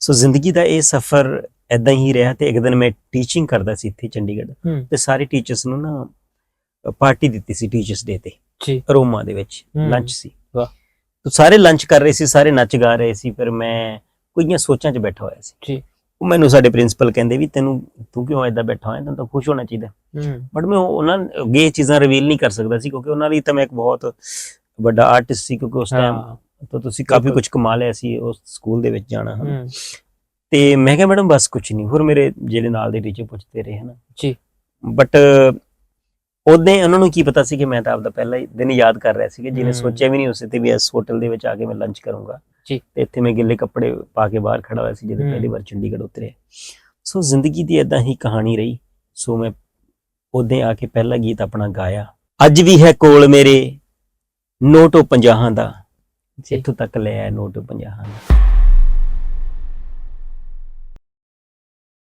ਸੋ ਜ਼ਿੰਦਗੀ ਦਾ ਇਹ ਸਫ਼ਰ ਐਦਾਂ ਹੀ ਰਿਹਾ ਤੇ ਇੱਕ ਦਿਨ ਮੈਂ ਟੀਚਿੰਗ ਕਰਦਾ ਸੀ ਇੱਥੇ ਚੰਡੀਗੜ੍ਹ ਤੇ ਸਾਰੇ ਟੀਚਰਸ ਨੂੰ ਨਾ ਪਾਰਟੀ ਦਿੱਤੀ ਸੀ ਟੀਚਰਸ ਡੇ ਤੇ ਜੀ। ਰੋਮਾ ਦੇ ਵਿੱਚ। ਲੰਚ ਸੀ। ਵਾਹ। ਤਾਂ ਸਾਰੇ ਲੰਚ ਕਰ ਰਹੇ ਸੀ ਸਾਰੇ ਨੱਚ ਗਾ ਰਹੇ ਸੀ ਪਰ ਮੈਂ ਕੁਈਆਂ ਸੋਚਾਂ 'ਚ ਬੈਠਾ ਹੋਇਆ ਸੀ। ਜੀ। ਉਹ ਮੈਨੂੰ ਸਾਡੇ ਪ੍ਰਿੰਸੀਪਲ ਕਹਿੰਦੇ ਵੀ ਤੈਨੂੰ ਤੂੰ ਕਿਉਂ ਏਦਾਂ ਬੈਠਾ ਹੋਇਆ ਤੈਨੂੰ ਤਾਂ ਖੁਸ਼ ਹੋਣਾ ਚਾਹੀਦਾ। ਬਟ ਮੈਂ ਉਹਨਾਂ ਅੱਗੇ ਚੀਜ਼ਾਂ ਰਿਵੀਲ ਨਹੀਂ ਕਰ ਸਕਦਾ ਸੀ ਕਿਉਂਕਿ ਉਹਨਾਂ ਲਈ ਤਾਂ ਮੈਂ ਇੱਕ ਬਹੁਤ ਵੱਡਾ ਆਰਟਿਸਟ ਸੀ ਕਿਉਂਕਿ ਉਸ ਟਾਈਮ ਤਾਂ ਤੁਸੀਂ ਕਾਫੀ। ਕੁਝ ਕਮਾ ਲਿਆ ਸੀ ਉਸ ਸਕੂਲ ਦੇ ਵਿੱਚ ਜਾਣਾ ਹਨ? ਹੂੰ। ਤੇ ਮੈਂ ਕਿਹਾ ਮੈਡਮ ਬਸ ਕੁਝ ਨਹੀਂ ਹੋਰ ਮੇਰੇ ਜਿਹੜੇ ਨਾਲ ਦੇ ਟੀਚਰ ਪੁੱਛਦੇ ਰਹੇ ਹਨ? ਜੀ। ਬਟ ਉਹਦੇ ਉਹਨਾਂ ਨੂੰ ਕੀ ਪਤਾ ਸੀ ਕਿ ਮੈਂ ਤਾਂ ਆਪਦਾ ਪਹਿਲਾ ਹੀ ਦਿਨ ਯਾਦ ਕਰ ਰਿਹਾ ਸੀ ਕਿ ਜਿਹਨੇ। ਸੋਚਿਆ ਵੀ ਨਹੀਂ ਉਸੇ ਤੇ ਵੀ ਇਸ ਹੋਟਲ ਦੇ ਵਿੱਚ ਆ ਕੇ ਮੈਂ ਲੰਚ ਕਰੂੰਗਾ। ਜੀ। ਤੇ ਇੱਥੇ ਮੈਂ ਗਿੱਲੇ ਕੱਪੜੇ ਪਾ ਕੇ ਬਾਹਰ ਖੜਾ ਹੋਇਆ ਸੀ ਜਦੋਂ। ਪਹਿਲੀ ਵਾਰ ਚੰਡੀਗੜ੍ਹ ਉਤਰਿਆ। ਸੋ ਜ਼ਿੰਦਗੀ ਦੀ ਇਦਾਂ ਹੀ ਕਹਾਣੀ ਰਹੀ। ਸੋ ਮੈਂ ਉਹਦੇ ਆ ਕੇ ਪਹਿਲਾ ਗੀਤ ਆਪਣਾ ਗਾਇਆ। ਅੱਜ ਵੀ ਹੈ ਕੋਲ ਮੇਰੇ ਨੋਟੋ 50 ਦਾ। ਇੱਥੋਂ ਤੱਕ ਲੈ ਆਇਆ ਨੋਟ 50 ਦਾ।